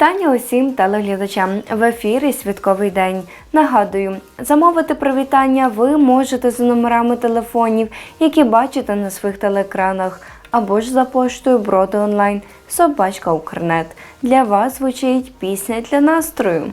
Вітання усім телеглядачам в ефірі Святковий день. Нагадую, замовити привітання ви можете за номерами телефонів, які бачите на своїх телеекранах, або ж за поштою Броди онлайн Собачка Укрнет. Для вас звучить пісня для настрою.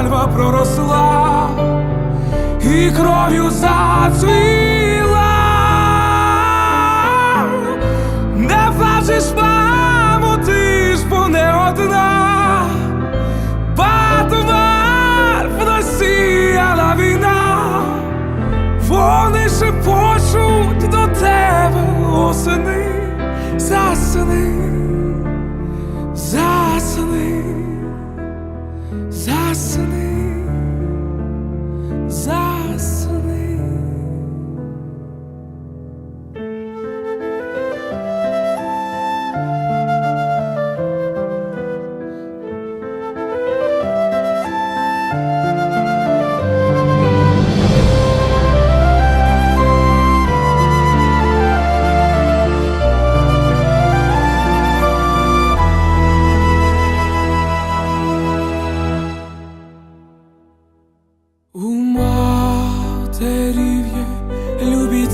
Мальва проросла і кров'ю зацвіла. Не плачеш, мамо, ти ж бо не одна, Батвар всіяла війна, вони шепочуть до тебе осени, засни,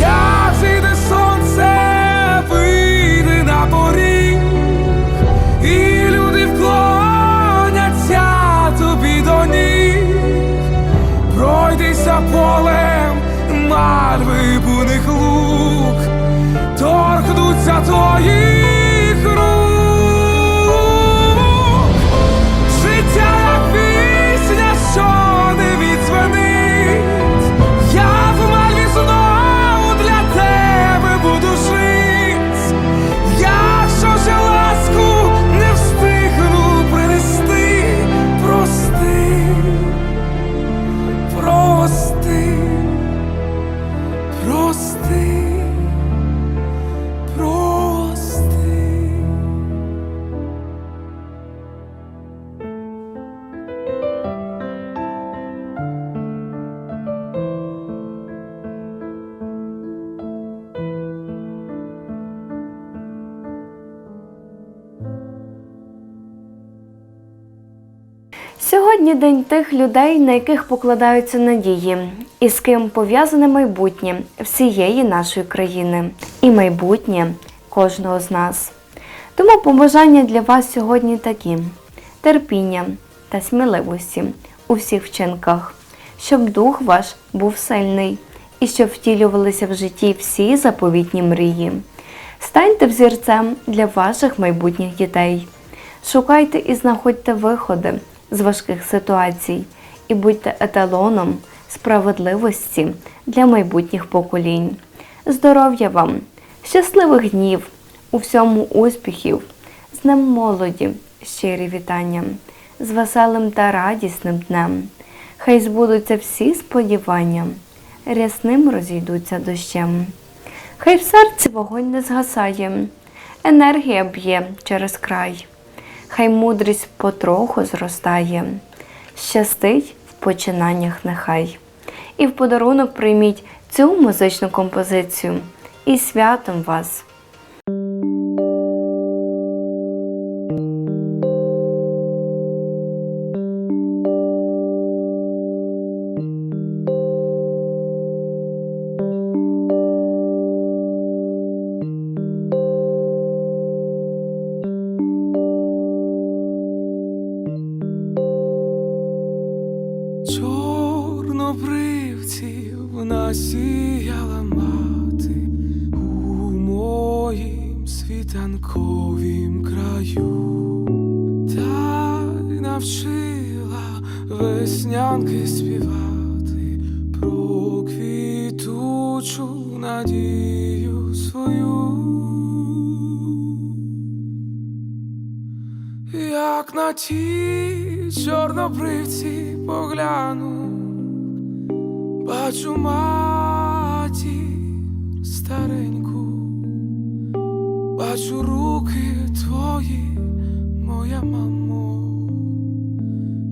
Як зійде сонце, вийде на поріг, і люди вклоняться тобі до ніг, пройдися полем мальви буних лук, торкнуться твоїх Сьогодні день тих людей, на яких покладаються надії, і з ким пов'язане майбутнє всієї нашої країни і майбутнє кожного з нас. Тому побажання для вас сьогодні такі: терпіння та сміливості у всіх вчинках, щоб дух ваш був сильний і щоб втілювалися в житті всі заповітні мрії. Станьте взірцем для ваших майбутніх дітей. Шукайте і знаходьте виходи з важких ситуацій і будьте еталоном справедливості для майбутніх поколінь. Здоров'я вам, щасливих днів, у всьому успіхів, з Днем молоді, щирі вітання, з веселим та радісним днем. Хай збудуться всі сподівання, рясним розійдуться дощем. Хай в серці вогонь не згасає, енергія б'є через край, хай мудрість потроху зростає, щастить в починаннях нехай. І в подарунок прийміть цю музичну композицію і святом вас! Навчила веснянки співати про квітучу надію свою. Як на ті чорнобривці погляну, бачу матір стареньку, бачу руки твої, моя мамо,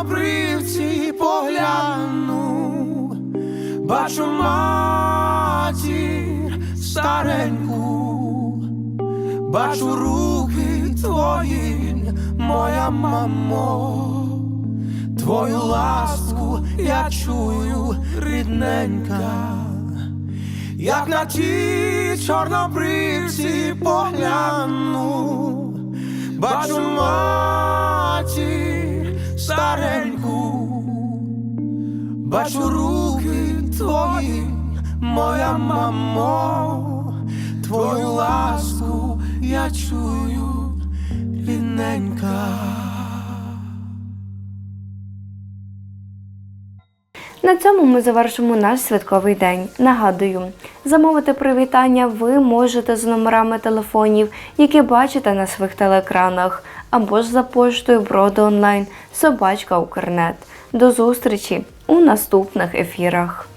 Ті чорнобривці погляну, бачу матір стареньку, бачу руки твої, моя мамо, твою ласку я чую, рідненька, як на ті чорнобривці погляну. Бачу матір стареньку, бачу руки твої, моя мамо, твою ласку я чую, рідненька. На цьому ми завершимо наш святковий день. Нагадую, замовити привітання ви можете за номерами телефонів, які бачите на своїх телеекранах, або ж за поштою Броди онлайн собачка Укрнет. До зустрічі у наступних ефірах.